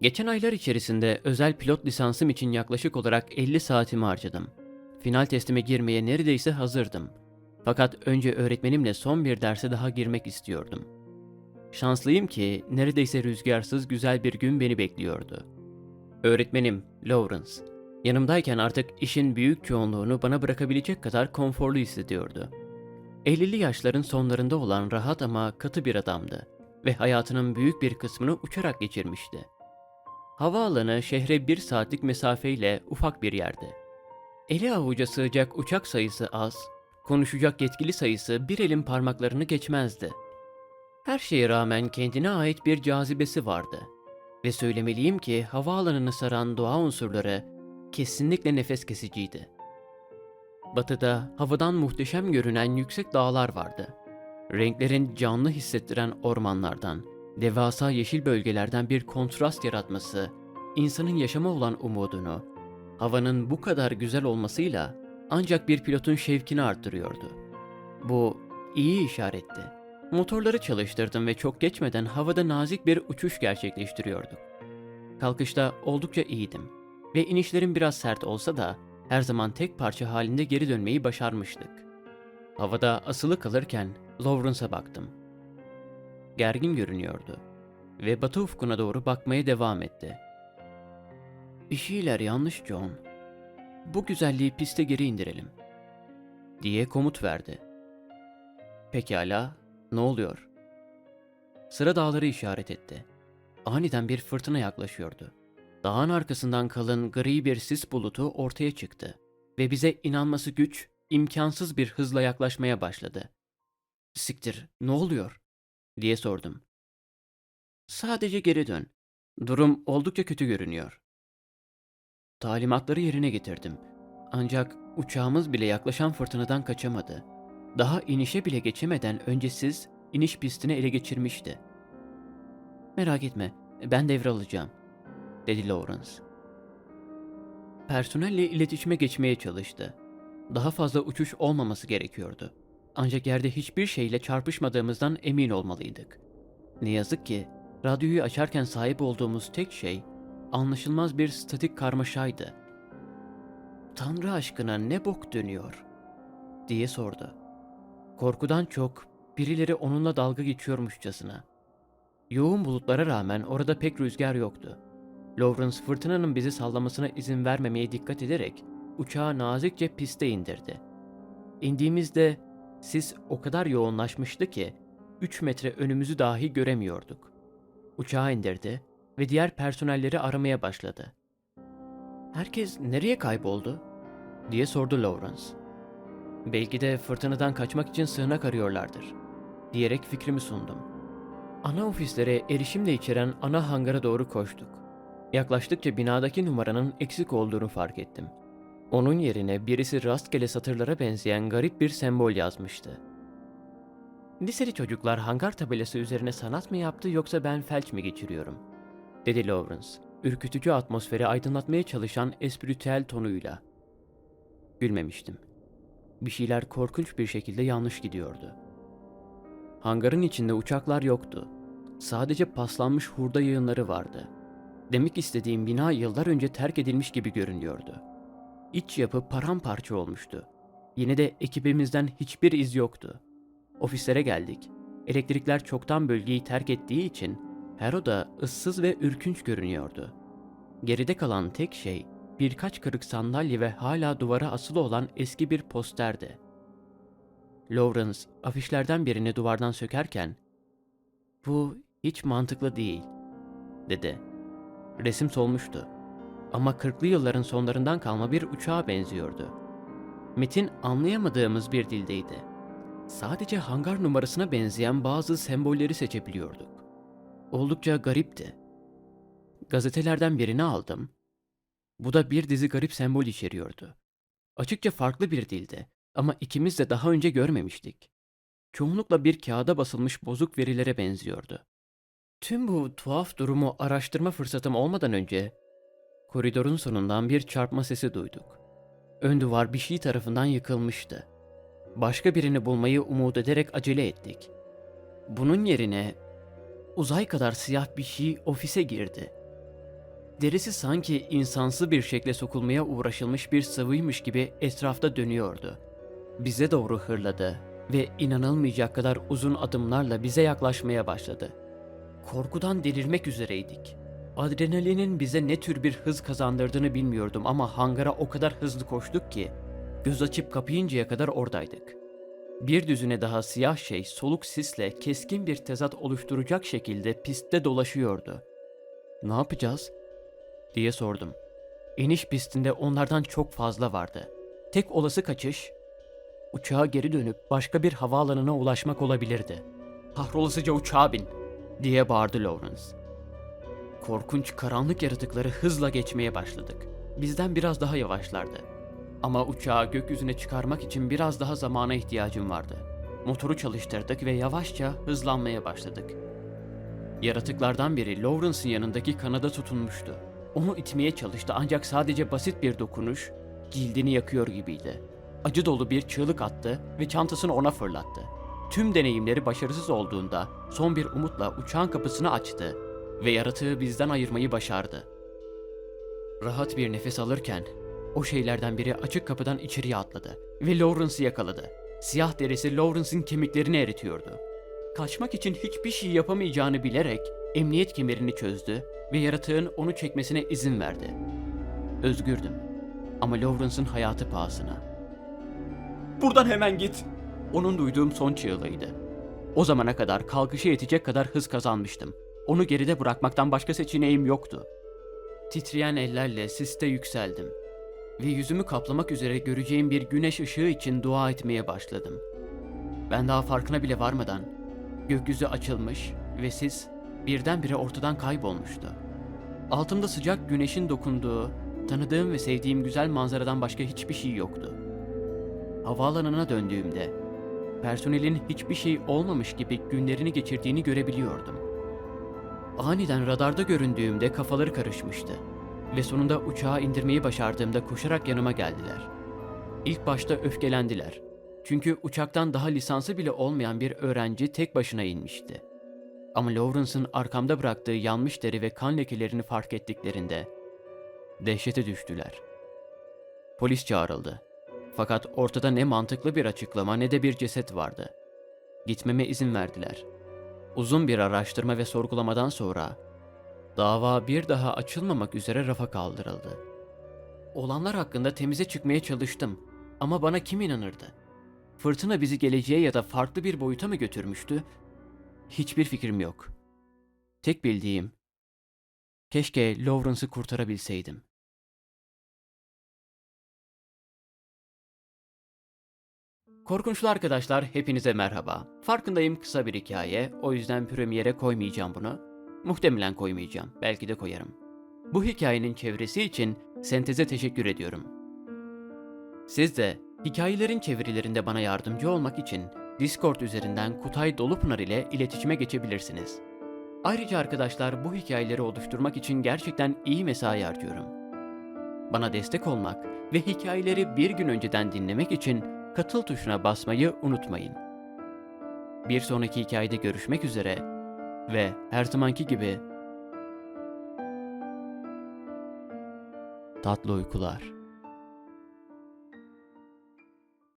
Geçen aylar içerisinde özel pilot lisansım için yaklaşık olarak 50 saatimi harcadım. Final testime girmeye neredeyse hazırdım. Fakat önce öğretmenimle son bir derse daha girmek istiyordum. Şanslıyım ki neredeyse rüzgarsız güzel bir gün beni bekliyordu. Öğretmenim Lawrence. Yanımdayken artık işin büyük çoğunluğunu bana bırakabilecek kadar konforlu hissediyordu. 50'li yaşların sonlarında olan rahat ama katı bir adamdı ve hayatının büyük bir kısmını uçarak geçirmişti. Havaalanı şehre bir saatlik mesafeyle ufak bir yerdi. Eli avuca sığacak uçak sayısı az, konuşacak yetkili sayısı bir elin parmaklarını geçmezdi. Her şeye rağmen kendine ait bir cazibesi vardı. Ve söylemeliyim ki havaalanını saran doğa unsurları kesinlikle nefes kesiciydi. Batıda havadan muhteşem görünen yüksek dağlar vardı. Renklerin canlı hissettiren ormanlardan, devasa yeşil bölgelerden bir kontrast yaratması, insanın yaşama olan umudunu, havanın bu kadar güzel olmasıyla ancak bir pilotun şevkini arttırıyordu. Bu iyi işaretti. Motorları çalıştırdım ve çok geçmeden havada nazik bir uçuş gerçekleştiriyorduk. Kalkışta oldukça iyiydim ve inişlerim biraz sert olsa da her zaman tek parça halinde geri dönmeyi başarmıştık. Havada asılı kalırken Lawrence'a baktım. Gergin görünüyordu ve batı ufkuna doğru bakmaya devam etti. Bir şeyler yanlış John. Bu güzelliği piste geri indirelim. Diye komut verdi. Pekala, ne oluyor? Sıra dağları işaret etti. Aniden bir fırtına yaklaşıyordu. Dağın arkasından kalın gri bir sis bulutu ortaya çıktı ve bize inanması güç, imkansız bir hızla yaklaşmaya başladı. Siktir, ne oluyor? Diye sordum. Sadece geri dön. Durum oldukça kötü görünüyor. Talimatları yerine getirdim. Ancak uçağımız bile yaklaşan fırtınadan kaçamadı. Daha inişe bile geçemeden önce siz iniş pistini ele geçirmişti. Merak etme, ben devralacağım, dedi Lawrence. Personelle iletişime geçmeye çalıştı. Daha fazla uçuş olmaması gerekiyordu. Ancak yerde hiçbir şeyle çarpışmadığımızdan emin olmalıydık. Ne yazık ki radyoyu açarken sahip olduğumuz tek şey anlaşılmaz bir statik karmaşaydı. Tanrı aşkına ne bok dönüyor? diye sordu. Korkudan çok birileri onunla dalga geçiyormuşçasına. Yoğun bulutlara rağmen orada pek rüzgar yoktu. Lawrence fırtınanın bizi sallamasına izin vermemeye dikkat ederek uçağı nazikçe piste indirdi. İndiğimizde sis o kadar yoğunlaşmıştı ki 3 metre önümüzü dahi göremiyorduk. Uçağı indirdi ve diğer personelleri aramaya başladı. Herkes nereye kayboldu? diye sordu Lawrence. Belki de fırtınadan kaçmak için sığınak arıyorlardır, diyerek fikrimi sundum. Ana ofislere erişimle içeren ana hangara doğru koştuk. Yaklaştıkça binadaki numaranın eksik olduğunu fark ettim. Onun yerine birisi rastgele satırlara benzeyen garip bir sembol yazmıştı. Liseli çocuklar hangar tabelası üzerine sanat mı yaptı yoksa ben felç mi geçiriyorum? Dedi Lawrence, ürkütücü atmosferi aydınlatmaya çalışan espritüel tonuyla. Gülmemiştim. Bir şeyler korkunç bir şekilde yanlış gidiyordu. Hangarın içinde uçaklar yoktu. Sadece paslanmış hurda yığınları vardı. Demek istediğim bina yıllar önce terk edilmiş gibi görünüyordu. İç yapı paramparça olmuştu. Yine de ekibimizden hiçbir iz yoktu. Ofislere geldik. Elektrikler çoktan bölgeyi terk ettiği için her oda ıssız ve ürkünç görünüyordu. Geride kalan tek şey birkaç kırık sandalye ve hala duvara asılı olan eski bir posterdi. Lawrence afişlerden birini duvardan sökerken "Bu hiç mantıklı değil." dedi. Resim solmuştu. Ama 40'lı yılların sonlarından kalma bir uçağa benziyordu. Metin anlayamadığımız bir dildeydi. Sadece hangar numarasına benzeyen bazı sembolleri seçebiliyorduk. Oldukça garipti. Gazetelerden birini aldım. Bu da bir dizi garip sembol içeriyordu. Açıkça farklı bir dildi ama ikimiz de daha önce görmemiştik. Çoğunlukla bir kağıda basılmış bozuk verilere benziyordu. Tüm bu tuhaf durumu araştırma fırsatım olmadan önce koridorun sonundan bir çarpma sesi duyduk. Ön duvar bir şey tarafından yıkılmıştı. Başka birini bulmayı umut ederek acele ettik. Bunun yerine uzay kadar siyah bir şey ofise girdi. Derisi sanki insansı bir şekle sokulmaya uğraşılmış bir sıvıymış gibi etrafta dönüyordu. Bize doğru hırladı ve inanılmayacak kadar uzun adımlarla bize yaklaşmaya başladı. Korkudan delirmek üzereydik. Adrenalinin bize ne tür bir hız kazandırdığını bilmiyordum ama hangara o kadar hızlı koştuk ki göz açıp kapayıncaya kadar oradaydık. Bir düzine daha siyah şey soluk sisle keskin bir tezat oluşturacak şekilde pistte dolaşıyordu. Ne yapacağız? diye sordum. İniş pistinde onlardan çok fazla vardı. Tek olası kaçış, uçağa geri dönüp başka bir havaalanına ulaşmak olabilirdi. Kahrolasıca uçağa bin, diye bağırdı Lawrence. Korkunç karanlık yaratıkları hızla geçmeye başladık. Bizden biraz daha yavaşlardı. Ama uçağı gökyüzüne çıkarmak için biraz daha zamana ihtiyacım vardı. Motoru çalıştırdık ve yavaşça hızlanmaya başladık. Yaratıklardan biri Lawrence'ın yanındaki kanada tutunmuştu. Onu itmeye çalıştı ancak sadece basit bir dokunuş cildini yakıyor gibiydi. Acı dolu bir çığlık attı ve çantasını ona fırlattı. Tüm deneyimleri başarısız olduğunda son bir umutla uçağın kapısını açtı ve yaratığı bizden ayırmayı başardı. Rahat bir nefes alırken o şeylerden biri açık kapıdan içeriye atladı ve Lawrence'ı yakaladı. Siyah derisi Lawrence'ın kemiklerini eritiyordu. Kaçmak için hiçbir şey yapamayacağını bilerek emniyet kemerini çözdü ve yaratığın onu çekmesine izin verdi. Özgürdüm ama Lawrence'ın hayatı pahasına. Buradan hemen git. Onun duyduğum son çığlığıydı. O zamana kadar kalkışa yetecek kadar hız kazanmıştım. Onu geride bırakmaktan başka seçeneğim yoktu. Titreyen ellerle siste yükseldim ve yüzümü kaplamak üzere göreceğim bir güneş ışığı için dua etmeye başladım. Ben daha farkına bile varmadan gökyüzü açılmış ve sis birdenbire ortadan kaybolmuştu. Altımda sıcak güneşin dokunduğu, tanıdığım ve sevdiğim güzel manzaradan başka hiçbir şey yoktu. Havaalanına döndüğümde personelin hiçbir şey olmamış gibi günlerini geçirdiğini görebiliyordum. Aniden radarda göründüğümde kafaları karışmıştı ve sonunda uçağı indirmeyi başardığımda koşarak yanıma geldiler. İlk başta öfkelendiler. Çünkü uçaktan daha lisansı bile olmayan bir öğrenci tek başına inmişti. Ama Lawrence'ın arkamda bıraktığı yanmış deri ve kan lekelerini fark ettiklerinde dehşete düştüler. Polis çağrıldı. Fakat ortada ne mantıklı bir açıklama ne de bir ceset vardı. Gitmeme izin verdiler. Uzun bir araştırma ve sorgulamadan sonra dava bir daha açılmamak üzere rafa kaldırıldı. Olanlar hakkında temize çıkmaya çalıştım ama bana kim inanırdı? Fırtına bizi geleceğe ya da farklı bir boyuta mı götürmüştü? Hiçbir fikrim yok. Tek bildiğim, keşke Lawrence'ı kurtarabilseydim. Korkunçlu arkadaşlar hepinize merhaba. Farkındayım kısa bir hikaye, o yüzden premiere koymayacağım bunu. Muhtemelen koymayacağım, belki de koyarım. Bu hikayenin çevresi için Sentez'e teşekkür ediyorum. Siz de hikayelerin çevirilerinde bana yardımcı olmak için Discord üzerinden Kutay Dolupınar ile iletişime geçebilirsiniz. Ayrıca arkadaşlar bu hikayeleri oluşturmak için gerçekten iyi mesai harcıyorum. Bana destek olmak ve hikayeleri bir gün önceden dinlemek için katıl tuşuna basmayı unutmayın. Bir sonraki hikayede görüşmek üzere ve her zamanki gibi tatlı uykular.